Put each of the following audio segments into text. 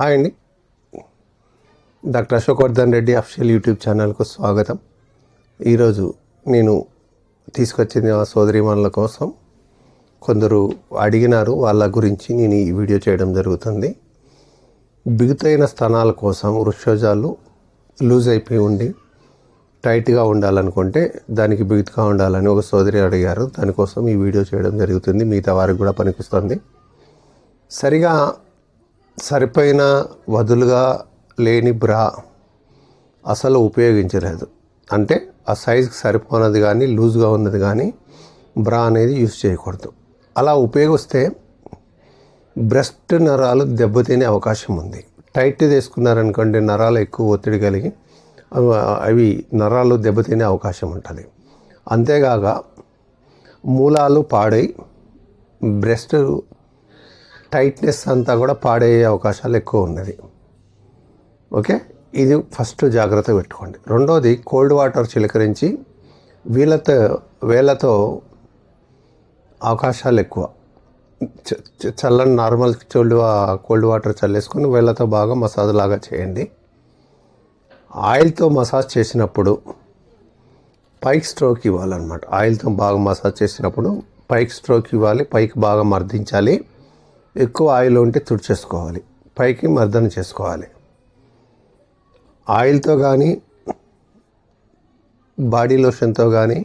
Hi అండి. Doctor Ashok Vardhan Reddy official YouTube ఛానల్కు స్వాగతం. ఈరోజు నేను తీసుకొచ్చింది మా సోదరిమణుల కోసం. కొందరు అడిగినారు వాళ్ళ గురించి నేను ఈ వీడియో చేయడం జరుగుతుంది. బిగుతైన స్థానాల కోసం వృక్షజాలు లూజ్ అయిపోయి ఉండి టైట్గా ఉండాలనుకుంటే దానికి బిగుతుగా ఉండాలని ఒక సోదరి అడిగారు. దానికోసం ఈ వీడియో చేయడం జరుగుతుంది. మిగతా వారికి కూడా పనికొస్తుంది. సరిగా సరిపోయిన వదులుగా లేని బ్రా అసలు ఉపయోగించలేదు. అంటే ఆ సైజుకి సరిపోనది కానీ లూజ్గా ఉన్నది కానీ బ్రా అనేది యూజ్ చేయకూడదు. అలా ఉపయోగిస్తే బ్రెస్ట్ నరాలు దెబ్బతినే అవకాశం ఉంది. టైట్ తీసుకున్నారనుకోండి నరాలు ఎక్కువ ఒత్తిడి కలిగి అవి అవి నరాలు దెబ్బతినే అవకాశం ఉంటుంది. అంతేగాక మూలాలు పాడై బ్రెస్ట్ టైట్నెస్ అంతా కూడా పాడయ్యే అవకాశాలు ఎక్కువ ఉన్నది. ఓకే? ఇది ఫస్ట్ జాగ్రత్త పెట్టుకోండి. రెండోది కోల్డ్ వాటర్ చిలకరించి వీళ్ళతో వేళ్ళతో అవకాశాలు ఎక్కువ. చ- చల్లని నార్మల్ చోల్డ్ కోల్డ్ వాటర్ చల్లేసుకొని వేళ్ళతో బాగా మసాజ్ లాగా చేయండి. ఆయిల్తో మసాజ్ చేసినప్పుడు పైక్ స్ట్రోక్ ఇవ్వాలన్నమాట. ఆయిల్తో బాగా మసాజ్ చేసినప్పుడు పైక్ స్ట్రోక్ ఇవ్వాలి పైకి బాగా మర్దించాలి. ఎక్కువ ఆయిల్ ఉంటే తుడిచేసుకోవాలి పైకి మర్దన చేసుకోవాలి. ఆయిల్తో కానీ బాడీ లోషన్తో కానీ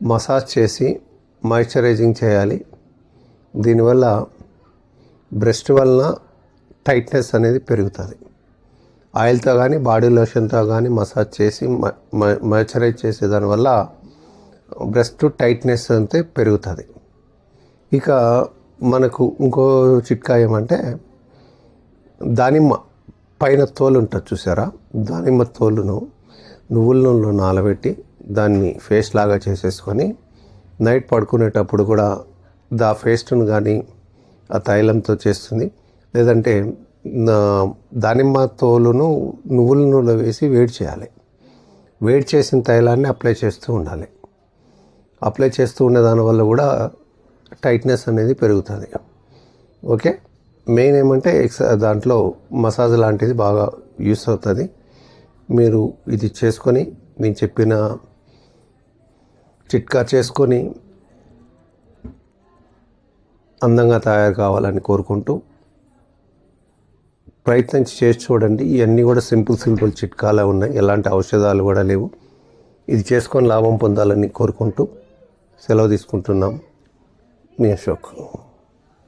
మసాజ్ చేసి మాయిశ్చరైజింగ్ చేయాలి. దీనివల్ల బ్రెస్ట్ వలన టైట్నెస్ అనేది పెరుగుతుంది. ఆయిల్తో కానీ బాడీ లోషన్తో కానీ మసాజ్ చేసి మాయిశ్చరైజ్ చేసే దానివల్ల బ్రెస్ట్ టైట్నెస్ అంతే పెరుగుతుంది. ఇక మనకు ఇంకో చిట్కా ఏమంటే దానిమ్మ పైన తోలు ఉంటుంది చూసారా? దానిమ్మ తోలును నువ్వుల నూనెలో నానబెట్టి దాన్ని ఫేస్ లాగా చేసేసుకొని నైట్ పడుకునేటప్పుడు కూడా దా ఫేస్ట్ను కానీ ఆ తైలంతో చేస్తుంది. లేదంటే దానిమ్మ తోలును నువ్వుల నూనెలో వేసి వేడి చేయాలి. వేడి చేసిన తైలాన్ని అప్లై చేస్తూ ఉండాలి. అప్లై చేస్తూ ఉండే దానివల్ల కూడా టైట్నెస్ అనేది పెరుగుతుంది. ఓకే మెయిన్ ఏమంటే ఎక్స్ దాంట్లో మసాజ్ లాంటిది బాగా యూస్ అవుతుంది. మీరు ఇది చేసుకొని నేను చెప్పిన చిట్కా చేసుకొని అందంగా తయారు కావాలని కోరుకుంటూ ప్రయత్నించి చేసి చూడండి. ఇవన్నీ కూడా సింపుల్ సింపుల్ చిట్కాలే ఉన్నాయి. ఎలాంటి ఔషధాలు కూడా లేవు. ఇది చేసుకొని లాభం పొందాలని కోరుకుంటూ సెలవు తీసుకుంటున్నాం. 宮代君。